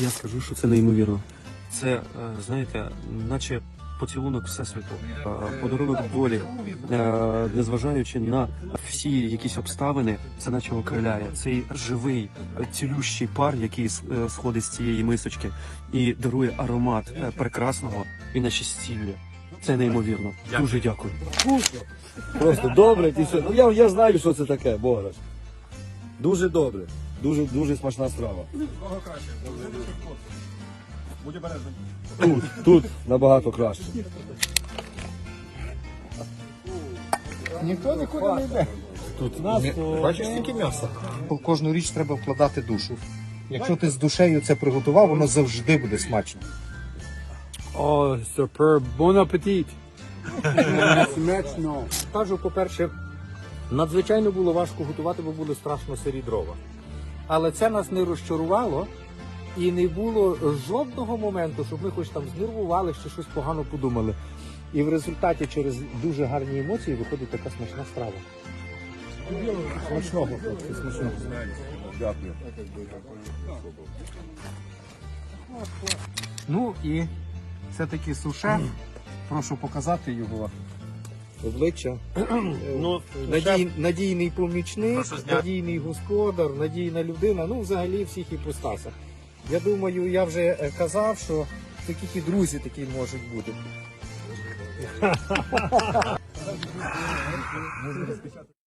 Я скажу, що це неймовірно. Це, е, знаєте, наче поцілунок Всесвіту, е, подарунок долі, е, незважаючи на всі якісь обставини, це наче окриляє. Цей живий, цілющий пар, який сходить з цієї мисочки і дарує аромат прекрасного і на щастілля. Це неймовірно. Дуже дякую. Просто добре, і все. Ну я, я знаю, що це таке, Бограш. Дуже добре. Дуже дуже смачна страва. Тут, тут набагато краще. Ніхто нікуди не йде. Тут нас Бачиш, скільки м'яса? Кожну річ треба вкладати душу. Якщо ти з душею це приготував, воно завжди буде смачно. Oh, superb. Bon appetit. Смачно. Кажу, по-перше, надзвичайно було важко готувати, бо були страшно сирі дрова. Але це нас не розчарувало і не було жодного моменту, щоб ми хоч там знервували чи щось погано подумали. І в результаті через дуже гарні емоції виходить така смачна страва. Смачного, хлопці, смачного. Дякую. Ну і все-таки сушеф. Прошу показати його. Обличчя. Ну, Надій, надійний помічник, надійний господар, надійна людина, ну взагалі всіх іпостасах. Я думаю, я вже е, казав, що такі і друзі такі можуть бути.